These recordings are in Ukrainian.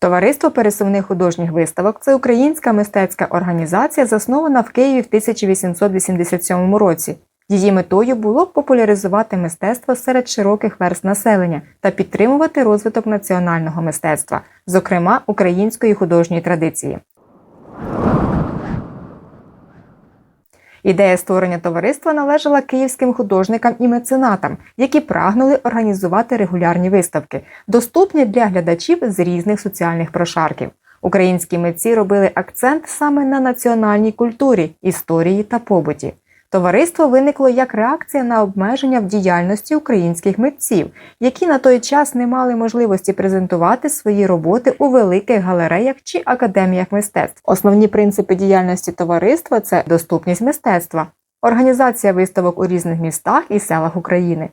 Товариство пересувних художніх виставок це українська мистецька організація, заснована в Києві в 1887 році. Її метою було популяризувати мистецтво серед широких верст населення та підтримувати розвиток національного мистецтва, зокрема української художньої традиції. Ідея створення товариства належала київським художникам і меценатам, які прагнули організувати регулярні виставки, доступні для глядачів з різних соціальних прошарків. Українські митці робили акцент саме на національній культурі, історії та побуті. Товариство виникло як реакція на обмеження в діяльності українських митців, які на той час не мали можливості презентувати свої роботи у великих галереях чи академіях мистецтв. Основні принципи діяльності товариства це доступність мистецтва, організація виставок у різних містах і селах України,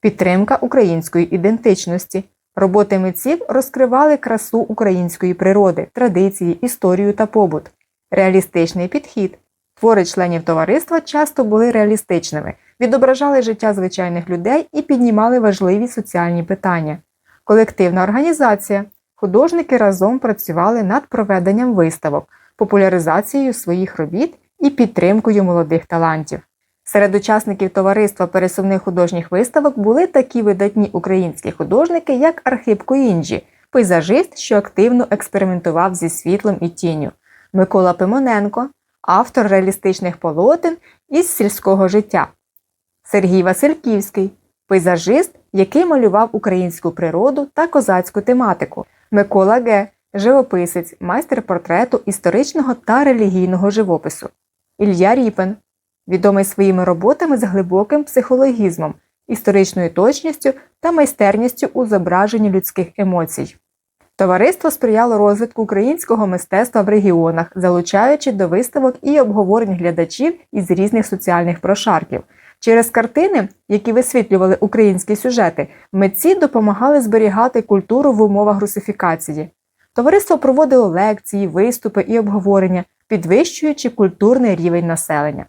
підтримка української ідентичності. Роботи митців розкривали красу української природи, традиції, історію та побут, реалістичний підхід. Твори членів товариства часто були реалістичними, відображали життя звичайних людей і піднімали важливі соціальні питання. Колективна організація. Художники разом працювали над проведенням виставок, популяризацією своїх робіт і підтримкою молодих талантів. Серед учасників товариства пересувних художніх виставок були такі видатні українські художники, як Архип Куінджі, пейзажист, що активно експериментував зі світлом і тінню, Микола Пимоненко, автор реалістичних полотен із сільського життя. Сергій Васильківський пейзажист, який малював українську природу та козацьку тематику. Микола Ге живописець, майстер портрету історичного та релігійного живопису. Ілля Ріпен відомий своїми роботами з глибоким психологізмом, історичною точністю та майстерністю у зображенні людських емоцій. Товариство сприяло розвитку українського мистецтва в регіонах, залучаючи до виставок і обговорень глядачів із різних соціальних прошарків. Через картини, які висвітлювали українські сюжети, митці допомагали зберігати культуру в умовах русифікації. Товариство проводило лекції, виступи і обговорення, підвищуючи культурний рівень населення.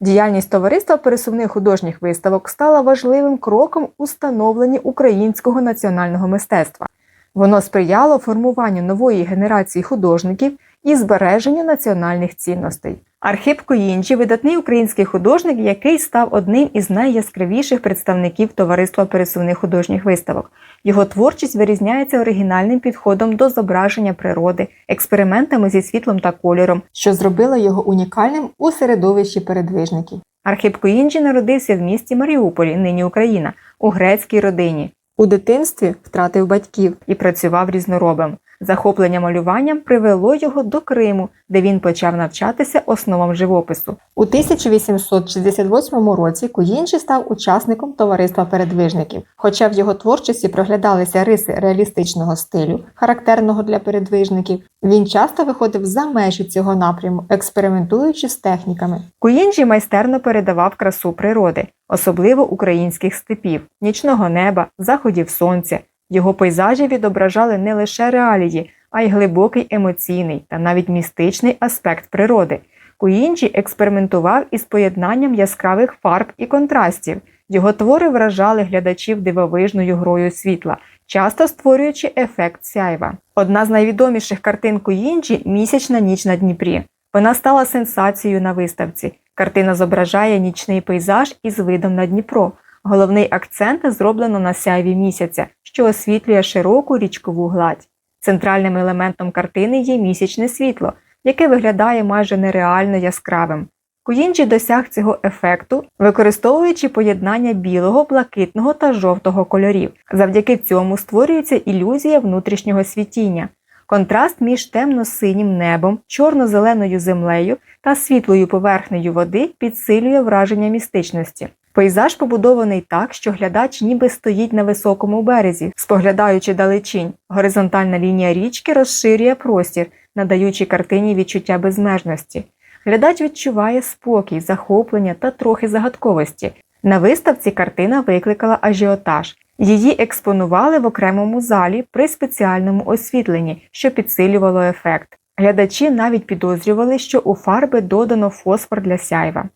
Діяльність товариства пересувних художніх виставок стала важливим кроком у становленні українського національного мистецтва. Воно сприяло формуванню нової генерації художників і збереженню національних цінностей. Архип Коїнджі – видатний український художник, який став одним із найяскравіших представників товариства пересувних художніх виставок. Його творчість вирізняється оригінальним підходом до зображення природи, експериментами зі світлом та кольором, що зробило його унікальним у середовищі передвижників. Архип Коїнджі народився в місті Маріуполі, нині Україна, у грецькій родині. У дитинстві втратив батьків і працював різноробом. Захоплення малюванням привело його до Криму, де він почав навчатися основам живопису. У 1868 році Куїнджі став учасником товариства передвижників. Хоча в його творчості проглядалися риси реалістичного стилю, характерного для передвижників, він часто виходив за межі цього напряму, експериментуючи з техніками. Куїнджі майстерно передавав красу природи, особливо українських степів, нічного неба, заходів сонця. Його пейзажі відображали не лише реалії, а й глибокий емоційний та навіть містичний аспект природи. Куінджі експериментував із поєднанням яскравих фарб і контрастів. Його твори вражали глядачів дивовижною грою світла, часто створюючи ефект сяйва. Одна з найвідоміших картин Куінджі Місячна ніч на Дніпрі. Вона стала сенсацією на виставці. Картина зображає нічний пейзаж із видом на Дніпро. Головний акцент зроблено на сяйві місяця, що освітлює широку річкову гладь. Центральним елементом картини є місячне світло, яке виглядає майже нереально яскравим. Куїнджі досяг цього ефекту, використовуючи поєднання білого, блакитного та жовтого кольорів. Завдяки цьому створюється ілюзія внутрішнього світіння. Контраст між темно-синім небом, чорно-зеленою землею та світлою поверхнею води підсилює враження містичності. Пейзаж побудований так, що глядач ніби стоїть на високому березі, споглядаючи далечінь. Горизонтальна лінія річки розширює простір, надаючи картині відчуття безмежності. Глядач відчуває спокій, захоплення та трохи загадковості. На виставці картина викликала ажіотаж. Її експонували в окремому залі при спеціальному освітленні, що підсилювало ефект. Глядачі навіть підозрювали, що у фарби додано фосфор для сяйва.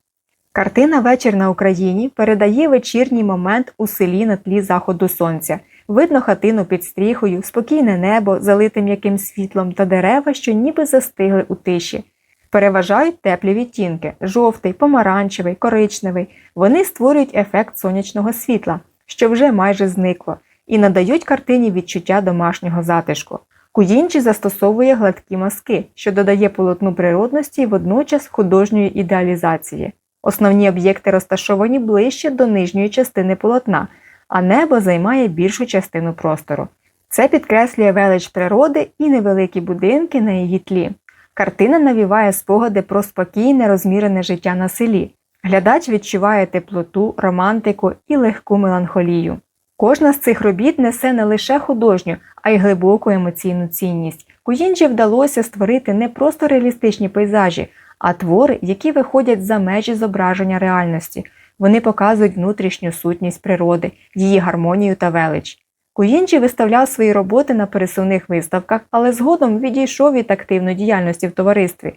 Картина Вечір на Україні передає вечірній момент у селі на тлі заходу сонця. Видно хатину під стріхою, спокійне небо, залите м'яким світлом та дерева, що ніби застигли у тиші. Переважають теплі відтінки жовтий, помаранчевий, коричневий. Вони створюють ефект сонячного світла, що вже майже зникло, і надають картині відчуття домашнього затишку. Куїнчі застосовує гладкі мазки, що додає полотну природності і водночас художньої ідеалізації. Основні об'єкти розташовані ближче до нижньої частини полотна, а небо займає більшу частину простору. Це підкреслює велич природи і невеликі будинки на її тлі. Картина навіває спогади про спокійне, розмірене життя на селі. Глядач відчуває теплоту, романтику і легку меланхолію. Кожна з цих робіт несе не лише художню, а й глибоку емоційну цінність. Куїнджі вдалося створити не просто реалістичні пейзажі, а твори, які виходять за межі зображення реальності. Вони показують внутрішню сутність природи, її гармонію та велич. Куїнджі виставляв свої роботи на пересувних виставках, але згодом відійшов від активної діяльності в товаристві.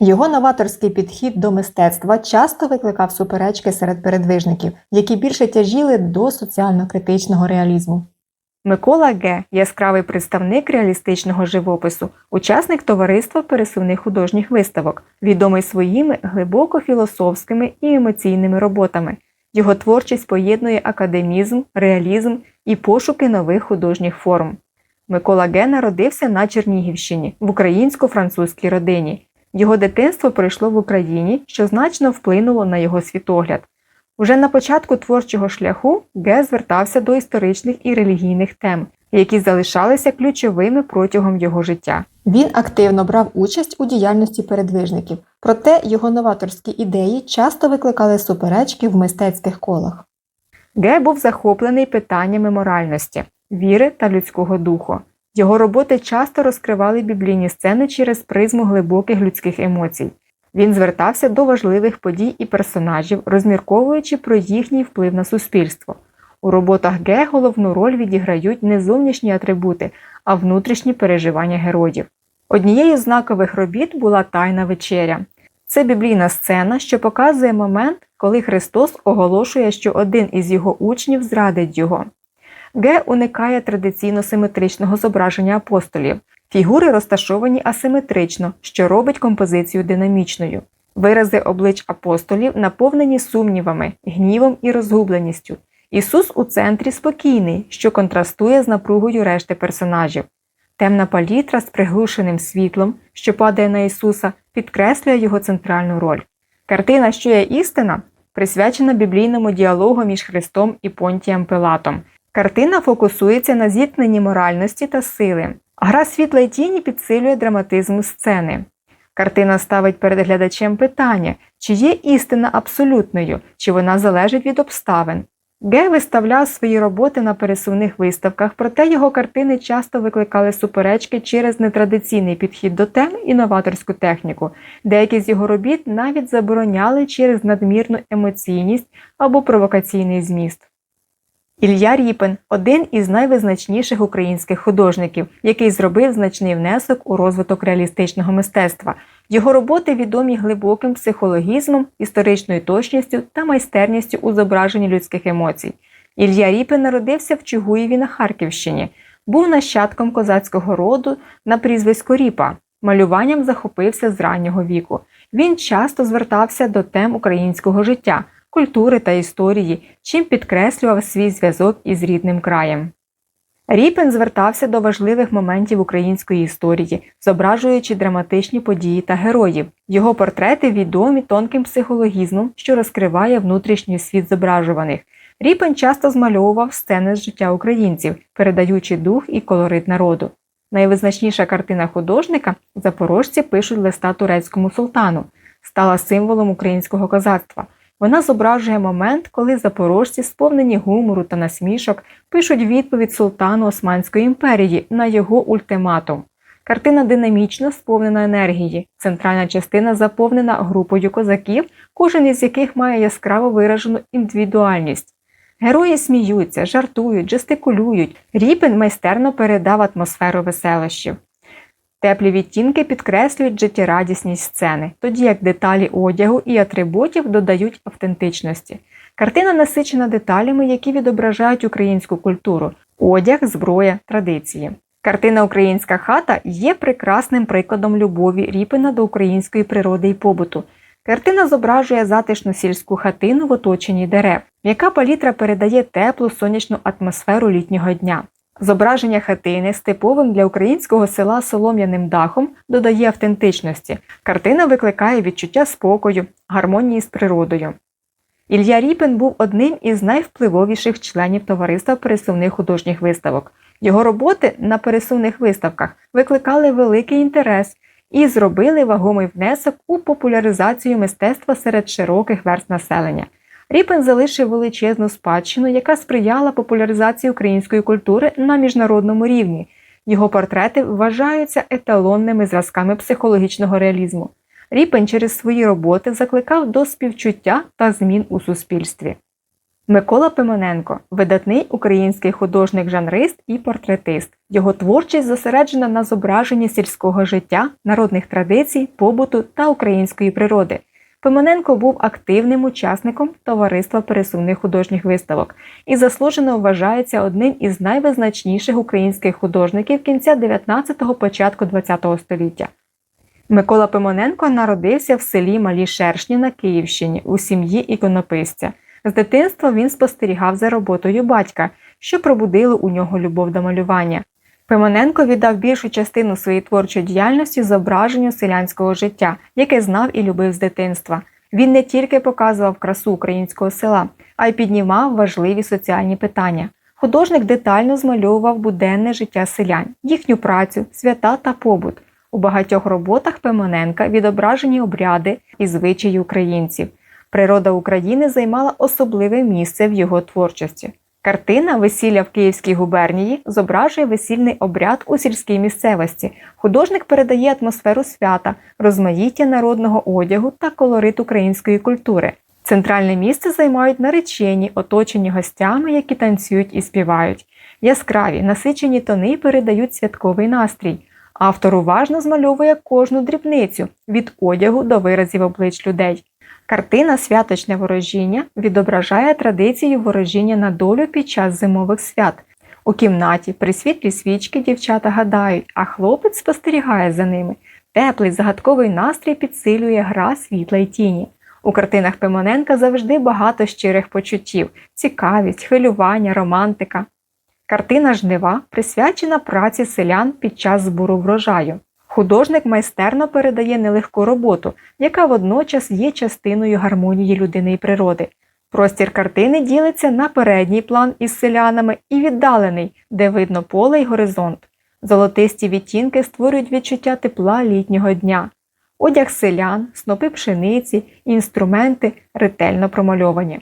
Його новаторський підхід до мистецтва часто викликав суперечки серед передвижників, які більше тяжіли до соціально-критичного реалізму. Микола Г. яскравий представник реалістичного живопису, учасник товариства пересувних художніх виставок, відомий своїми глибоко філософськими і емоційними роботами. Його творчість поєднує академізм, реалізм і пошуки нових художніх форм. Микола Г. народився на Чернігівщині в українсько-французькій родині. Його дитинство пройшло в Україні, що значно вплинуло на його світогляд. Уже на початку творчого шляху Ге звертався до історичних і релігійних тем, які залишалися ключовими протягом його життя. Він активно брав участь у діяльності передвижників, проте його новаторські ідеї часто викликали суперечки в мистецьких колах. Ге був захоплений питаннями моральності, віри та людського духу. Його роботи часто розкривали біблійні сцени через призму глибоких людських емоцій. Він звертався до важливих подій і персонажів, розмірковуючи про їхній вплив на суспільство. У роботах Ге головну роль відіграють не зовнішні атрибути, а внутрішні переживання героїв. Однією з знакових робіт була Тайна вечеря. Це біблійна сцена, що показує момент, коли Христос оголошує, що один із його учнів зрадить його. Ге уникає традиційно симетричного зображення апостолів. Фігури розташовані асиметрично, що робить композицію динамічною. Вирази облич апостолів наповнені сумнівами, гнівом і розгубленістю. Ісус у центрі спокійний, що контрастує з напругою решти персонажів. Темна палітра з приглушеним світлом, що падає на Ісуса, підкреслює його центральну роль. Картина, що є істина, присвячена біблійному діалогу між Христом і Понтієм Пилатом. Картина фокусується на зіткненні моральності та сили. Гра світла й тіні підсилює драматизм сцени. Картина ставить перед глядачем питання, чи є істина абсолютною, чи вона залежить від обставин. Ге виставляв свої роботи на пересувних виставках, проте його картини часто викликали суперечки через нетрадиційний підхід до тем і новаторську техніку. Деякі з його робіт навіть забороняли через надмірну емоційність або провокаційний зміст. Ілля Ріпин один із найвизначніших українських художників, який зробив значний внесок у розвиток реалістичного мистецтва. Його роботи відомі глибоким психологізмом, історичною точністю та майстерністю у зображенні людських емоцій. Ілля Ріпин народився в Чугуєві на Харківщині, був нащадком козацького роду на прізвисько Ріпа. Малюванням захопився з раннього віку. Він часто звертався до тем українського життя культури та історії, чим підкреслював свій зв'язок із рідним краєм. Ріпен звертався до важливих моментів української історії, зображуючи драматичні події та героїв. Його портрети відомі тонким психологізмом, що розкриває внутрішній світ зображуваних. Ріпен часто змальовував сцени з життя українців, передаючи дух і колорит народу. Найвизначніша картина художника запорожці пишуть листа турецькому султану, стала символом українського козацтва. Вона зображує момент, коли запорожці, сповнені гумору та насмішок, пишуть відповідь султану Османської імперії на його ультиматум. Картина динамічно сповнена енергії. Центральна частина заповнена групою козаків, кожен із яких має яскраво виражену індивідуальність. Герої сміються, жартують, жестикулюють. Ріпин майстерно передав атмосферу веселощів. Теплі відтінки підкреслюють життєрадісність сцени, тоді як деталі одягу і атрибутів додають автентичності. Картина насичена деталями, які відображають українську культуру. одяг, зброя, традиції. Картина Українська хата є прекрасним прикладом любові Ріпина до української природи і побуту. Картина зображує затишну сільську хатину в оточенні дерев, яка палітра передає теплу сонячну атмосферу літнього дня. Зображення хатини з типовим для українського села солом'яним дахом додає автентичності. Картина викликає відчуття спокою, гармонії з природою. Ілля Ріпин був одним із найвпливовіших членів товариства пересувних художніх виставок. Його роботи на пересувних виставках викликали великий інтерес і зробили вагомий внесок у популяризацію мистецтва серед широких верст населення. Ріпин залишив величезну спадщину, яка сприяла популяризації української культури на міжнародному рівні. Його портрети вважаються еталонними зразками психологічного реалізму. Ріпин через свої роботи закликав до співчуття та змін у суспільстві. Микола Пимоненко видатний український художник-жанрист і портретист. Його творчість зосереджена на зображенні сільського життя, народних традицій, побуту та української природи. Пимоненко був активним учасником товариства пересувних художніх виставок і заслужено вважається одним із найвизначніших українських художників кінця 19-го початку 20-го століття. Микола Пимоненко народився в селі Малі Шершні на Київщині у сім'ї іконописця. З дитинства він спостерігав за роботою батька, що пробудило у нього любов до малювання. Пимоненко віддав більшу частину своєї творчої діяльності зображенню селянського життя, яке знав і любив з дитинства. Він не тільки показував красу українського села, а й піднімав важливі соціальні питання. Художник детально змальовував буденне життя селян, їхню працю, свята та побут. У багатьох роботах Пимоненка відображені обряди і звичаї українців. Природа України займала особливе місце в його творчості. Картина Весілля в Київській губернії зображує весільний обряд у сільській місцевості. Художник передає атмосферу свята, розмаїття народного одягу та колорит української культури. Центральне місце займають наречені, оточені гостями, які танцюють і співають. Яскраві, насичені тони передають святковий настрій. Автор уважно змальовує кожну дрібницю від одягу до виразів облич людей. Картина Святочне ворожіння відображає традицію ворожіння на долю під час зимових свят. У кімнаті при світлі свічки дівчата гадають, а хлопець спостерігає за ними. Теплий загадковий настрій підсилює гра світла й тіні. У картинах Пимоненка завжди багато щирих почуттів, цікавість, хвилювання, романтика. Картина Жнива присвячена праці селян під час збору врожаю. Художник майстерно передає нелегку роботу, яка водночас є частиною гармонії людини і природи. Простір картини ділиться на передній план із селянами і віддалений, де видно поле й горизонт. Золотисті відтінки створюють відчуття тепла літнього дня. Одяг селян, снопи пшениці, інструменти ретельно промальовані.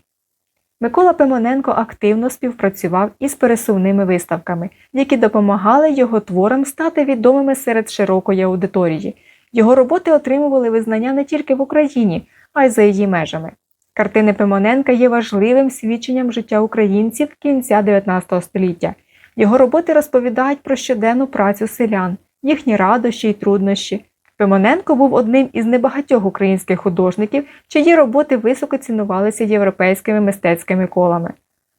Микола Пимоненко активно співпрацював із пересувними виставками, які допомагали його творам стати відомими серед широкої аудиторії. Його роботи отримували визнання не тільки в Україні, а й за її межами. Картини Пимоненка є важливим свідченням життя українців кінця 19 століття. Його роботи розповідають про щоденну працю селян, їхні радощі й труднощі, Пимоненко був одним із небагатьох українських художників, чиї роботи високо цінувалися європейськими мистецькими колами.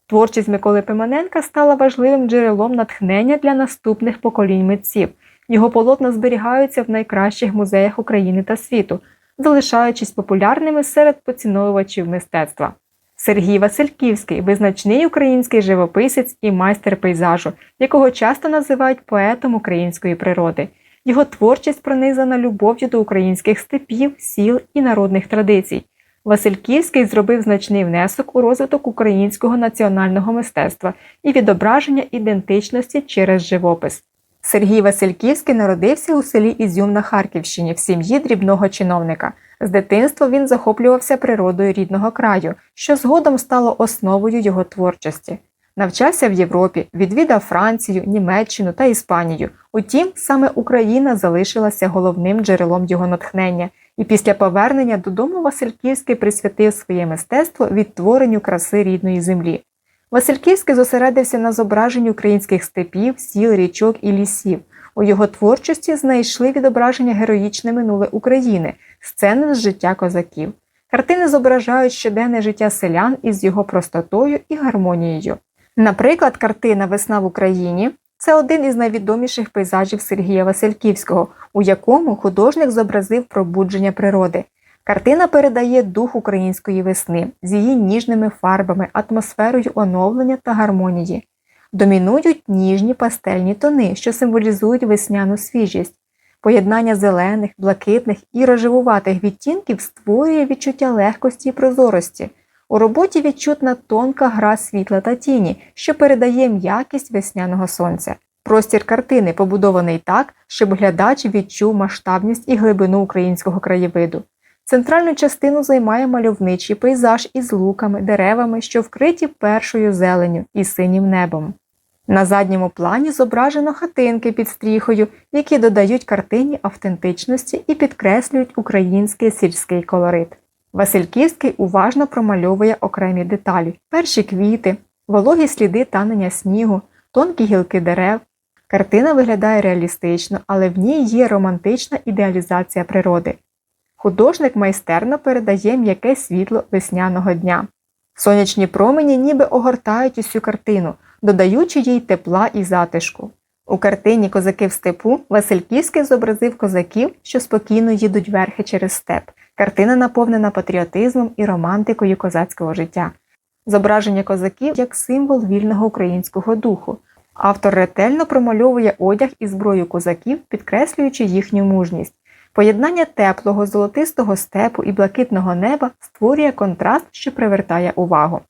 Творчість Миколи Пимоненка стала важливим джерелом натхнення для наступних поколінь митців. Його полотна зберігаються в найкращих музеях України та світу, залишаючись популярними серед поціновувачів мистецтва. Сергій Васильківський визначний український живописець і майстер пейзажу, якого часто називають поетом української природи. Його творчість пронизана любов'ю до українських степів, сіл і народних традицій. Васильківський зробив значний внесок у розвиток українського національного мистецтва і відображення ідентичності через живопис. Сергій Васильківський народився у селі Ізюм на Харківщині в сім'ї дрібного чиновника. З дитинства він захоплювався природою рідного краю, що згодом стало основою його творчості. Навчався в Європі, відвідав Францію, Німеччину та Іспанію. Утім, саме Україна залишилася головним джерелом його натхнення, і після повернення додому Васильківський присвятив своє мистецтво відтворенню краси рідної землі. Васильківський зосередився на зображенні українських степів, сіл, річок і лісів. У його творчості знайшли відображення героїчне минуле України, сцени з життя козаків. Картини зображають щоденне життя селян із його простотою і гармонією. Наприклад, картина Весна в Україні це один із найвідоміших пейзажів Сергія Васильківського, у якому художник зобразив пробудження природи. Картина передає дух української весни з її ніжними фарбами, атмосферою оновлення та гармонії. Домінують ніжні пастельні тони, що символізують весняну свіжість. Поєднання зелених, блакитних і рожевуватих відтінків створює відчуття легкості і прозорості. У роботі відчутна тонка гра світла та тіні, що передає м'якість весняного сонця. Простір картини побудований так, щоб глядач відчув масштабність і глибину українського краєвиду. Центральну частину займає мальовничий пейзаж із луками, деревами, що вкриті першою зеленю і синім небом. На задньому плані зображено хатинки під стріхою, які додають картині автентичності і підкреслюють український сільський колорит. Васильківський уважно промальовує окремі деталі: перші квіти, вологі сліди танення снігу, тонкі гілки дерев. Картина виглядає реалістично, але в ній є романтична ідеалізація природи. Художник майстерно передає м'яке світло весняного дня. Сонячні промені ніби огортають усю картину, додаючи їй тепла і затишку. У картині Козаки в степу Васильківський зобразив козаків, що спокійно їдуть верхи через степ. Картина наповнена патріотизмом і романтикою козацького життя. Зображення козаків як символ вільного українського духу. Автор ретельно промальовує одяг і зброю козаків, підкреслюючи їхню мужність. Поєднання теплого, золотистого степу і блакитного неба створює контраст, що привертає увагу.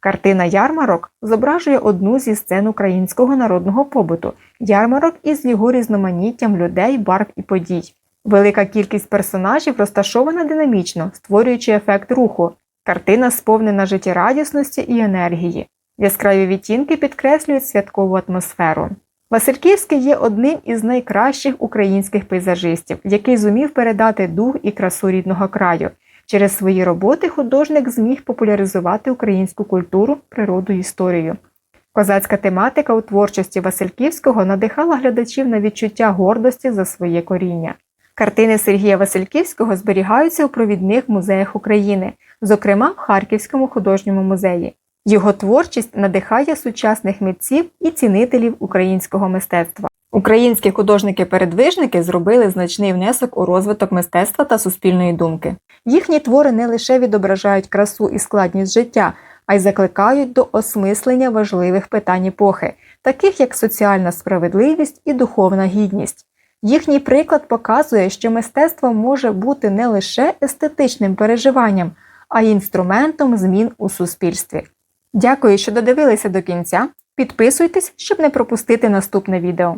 Картина Ярмарок зображує одну зі сцен українського народного побуту ярмарок із його різноманіттям людей, барв і подій. Велика кількість персонажів розташована динамічно, створюючи ефект руху. Картина сповнена життєрадісності і енергії. Яскраві відтінки підкреслюють святкову атмосферу. Васильківський є одним із найкращих українських пейзажистів, який зумів передати дух і красу рідного краю. Через свої роботи художник зміг популяризувати українську культуру, природу історію. Козацька тематика у творчості Васильківського надихала глядачів на відчуття гордості за своє коріння. Картини Сергія Васильківського зберігаються у провідних музеях України, зокрема в Харківському художньому музеї. Його творчість надихає сучасних митців і цінителів українського мистецтва. Українські художники-передвижники зробили значний внесок у розвиток мистецтва та суспільної думки. Їхні твори не лише відображають красу і складність життя, а й закликають до осмислення важливих питань епохи, таких як соціальна справедливість і духовна гідність. Їхній приклад показує, що мистецтво може бути не лише естетичним переживанням, а й інструментом змін у суспільстві. Дякую, що додивилися до кінця. Підписуйтесь, щоб не пропустити наступне відео.